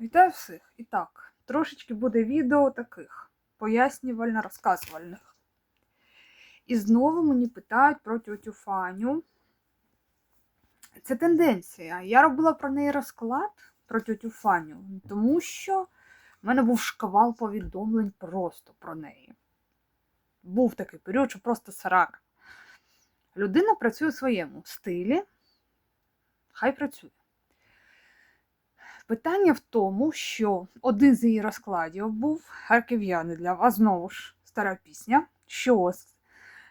Вітаю всіх! І так, трошечки буде відео таких пояснювально-розказувальних. І знову мені питають про тютю Фаню. Це тенденція. Я робила про неї розклад про тютю Фаню, тому що в мене був шквал повідомлень просто про неї. Був такий період, що просто срака. Людина працює у своєму стилі, хай працює. Питання в тому, що один з її розкладів був харків'яни для вас знову ж стара пісня, що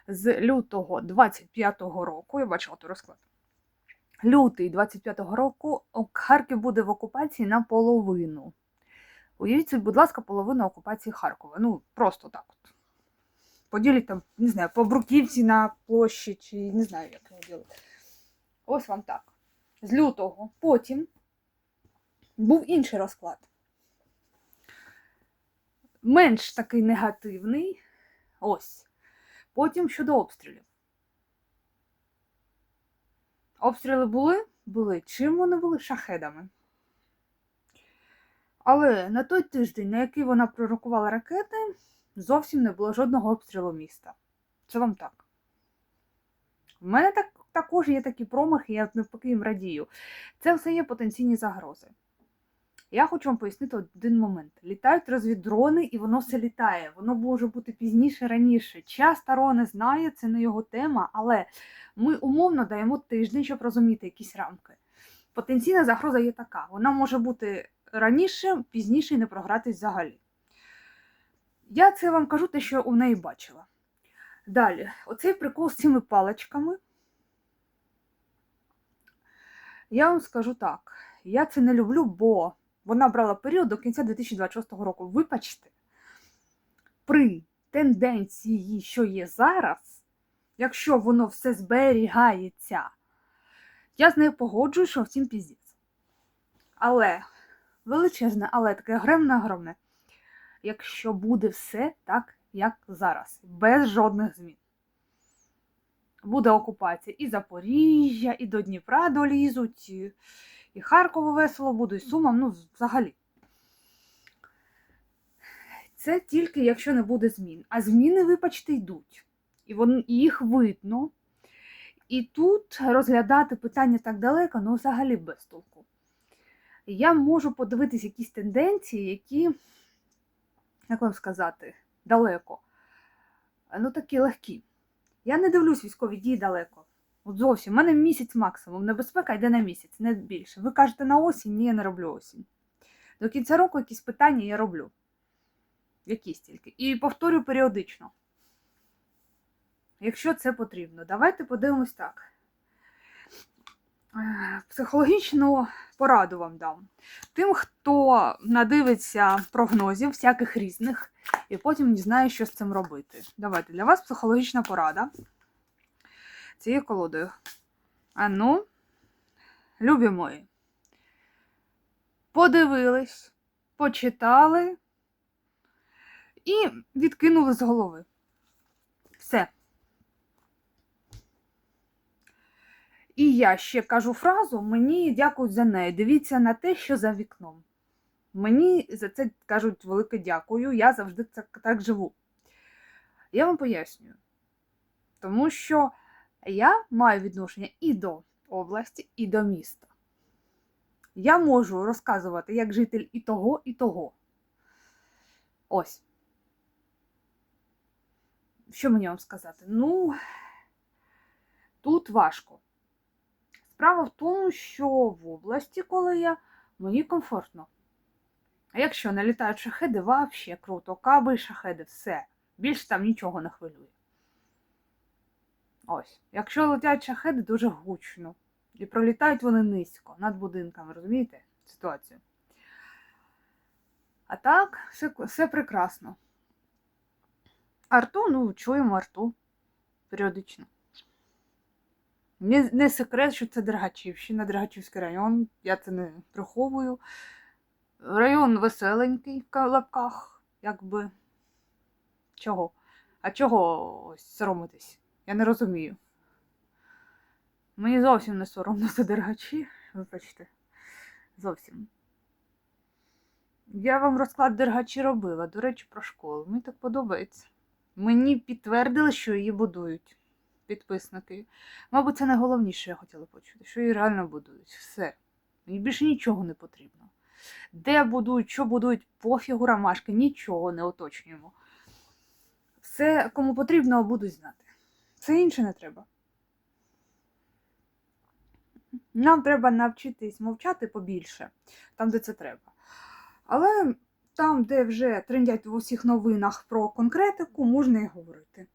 з, лютого 25-го року, я бачила той розклад. Лютий 25-го року Харків буде в окупації наполовину. Уявіть собі, будь ласка, половину окупації Харкова. Ну, просто так от. Поділіть там, не знаю, по бруківці на площі, чи не знаю, як його ділити. Ось вам так. З лютого. Потім був інший розклад. Менш такий негативний. Ось. Потім щодо обстрілів. Обстріли були? Були. Чим вони були? Шахедами. Але на той тиждень, на який вона пророкувала ракети, зовсім не було жодного обстрілу міста. Це вам так. У мене так, також є такі промахи, я навпаки їм радію. Це все є потенційні загрози. Я хочу вам пояснити один момент. Літають розвіддрони, і воно все літає. Воно може бути пізніше, раніше. Час Таро не знає, це не його тема, але ми умовно даємо тиждень, щоб розуміти якісь рамки. Потенційна загроза є така: вона може бути раніше, пізніше і не програтись взагалі. Я це вам кажу те, що у неї бачила. Далі, оцей прикол з цими паличками. Я вам скажу так: я це не люблю, бо вона брала період до кінця 2026 року. Вибачте, при тенденції, що є зараз, якщо воно все зберігається, я з нею погоджую, що всім піздець. Але, величезне, але таке гремне громне, якщо буде все так, як зараз, без жодних змін. Буде окупація і Запоріжжя, і до Дніпра долізуть, і, Харкову весело буде, і Сумам, ну, взагалі. Це тільки якщо не буде змін. А зміни, вибачте, йдуть. І вони, їх видно. І тут розглядати питання так далеко, ну взагалі без толку. Я можу подивитись якісь тенденції, які, як вам сказати, далеко. Ну, такі легкі. Я не дивлюсь військові дії далеко. От зовсім. У мене місяць максимум. Небезпека йде на місяць, не більше. Ви кажете на осінь, ні, я не роблю осінь. До кінця року якісь питання я роблю. Якісь тільки. І повторюю періодично. Якщо це потрібно. Давайте подивимось так. Е, Психологічну пораду вам дам. Тим, хто надивиться прогнозів, всяких різних, і потім не знає, що з цим робити. Давайте для вас психологічна порада цією колодою. А ну, любі мої, подивились, почитали і відкинули з голови. Все. І я ще кажу фразу, мені дякують за неї. Дивіться на те, що за вікном. Мені за це кажуть велике дякую, я завжди так, так живу. Я вам пояснюю. Тому що я маю відношення і до області, і до міста. Я можу розказувати як житель і того, і того. Ось. Що мені вам сказати? Ну, тут важко. Справа в тому, що в області, коли я, мені комфортно. А якщо налітають шахеди, взагалі круто. Каби шахеди, все. Більше там нічого не хвилює. Ось. Якщо летять шахеди, дуже гучно. І пролітають вони низько, над будинками, розумієте ситуацію? А так, все, все прекрасно. Арту, ну, чуємо арту періодично. Не, не секрет, що це Дергачівщина, Дергачівський район, я це не приховую. Район веселенький в лапках, якби. Чого? А чого ось соромитись? Я не розумію. Мені зовсім не соромно за дергачі, вибачте. Зовсім. Я вам розклад дергачі робила, до речі, про школу. Мені так подобається. Мені підтвердили, що її будують підписники. Мабуть, це найголовніше, що я хотіла почути, що її реально будують. Все. Мені більше нічого не потрібно. Де будують, що будують, пофігу ромашки, нічого не уточнюємо. Все, кому потрібно, будуть знати. Все інше не треба. Нам треба навчитись мовчати побільше, там, де це треба. Але там, де вже трендять в усіх новинах про конкретику, можна і говорити.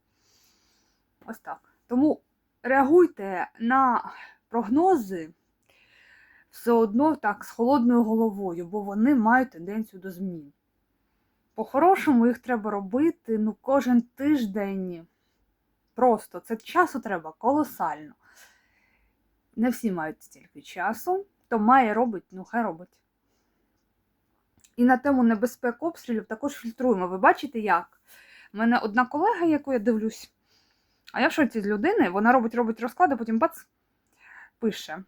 Ось так. Тому реагуйте на прогнози все одно так з холодною головою, бо вони мають тенденцію до змін. По-хорошому їх треба робити ну, кожен тиждень. Просто це часу треба колосально. Не всі мають стільки часу, то має робить, ну хай робить. І на тему небезпек обстрілів також фільтруємо. Ви бачите, як? У мене одна колега, яку я дивлюсь, а я в шоці з людини, вона робить робить розклади, потім бац, пише.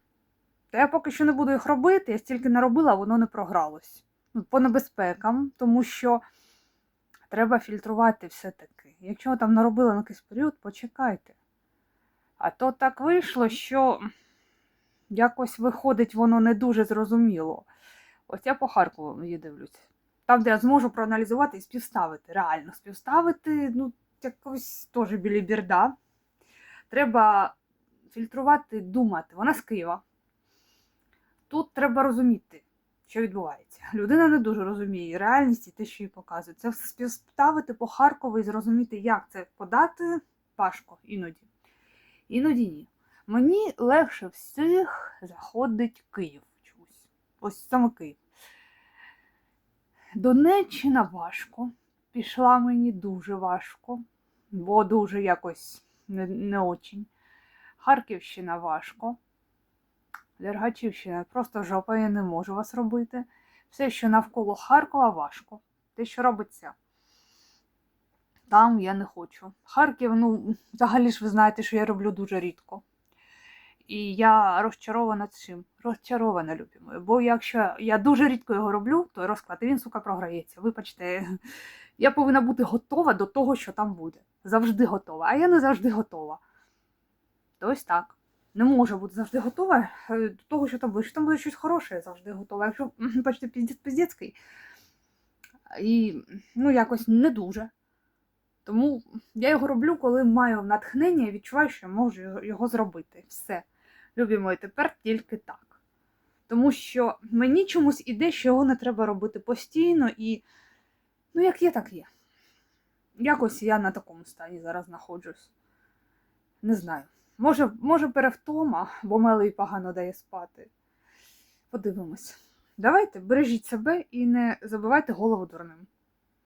Та я поки що не буду їх робити, я стільки наробила, воно не програлось. Ну, по небезпекам, тому що треба фільтрувати все-таки. Якщо там наробили на якийсь період, почекайте. А то так вийшло, що якось виходить воно не дуже зрозуміло. Ось я по Харкову її дивлюсь. Там, де я зможу проаналізувати і співставити, реально співставити, ну, якось теж біліберда. Треба фільтрувати, думати. Вона з Києва. Тут треба розуміти, що відбувається. Людина не дуже розуміє реальність і те, що їй показують. Це співставити по Харкову і зрозуміти, як це подати важко іноді. Іноді ні. Мені легше всіх заходить Київ. Чомусь. Ось саме Київ. Донеччина важко. Пішла мені дуже важко, бо дуже якось не, не очень. Харківщина важко. Дергачівщина просто жопа, я не можу вас робити. Все, що навколо Харкова, важко. Те, що робиться там, я не хочу. Харків, ну, взагалі ж ви знаєте, що я роблю дуже рідко. І я розчарована цим. Розчарована, любі мої. Бо якщо я дуже рідко його роблю, то розклад він, сука, програється. Вибачте, я повинна бути готова до того, що там буде. Завжди готова. А я не завжди готова. То ось так. Не може бути завжди готова е, до того, що там буде. Що там буде щось хороше, я завжди готова. Якщо, бачите, піздець піздецький. І ну, якось не дуже. Тому я його роблю, коли маю натхнення і відчуваю, що можу його зробити. Все. Любі мої, тепер тільки так. Тому що мені чомусь іде, що його не треба робити постійно і, ну, як є, так є. Якось я на такому стані зараз знаходжусь. Не знаю. Може, може перевтома, бо малий погано дає спати. Подивимось. Давайте, бережіть себе і не забивайте голову дурним.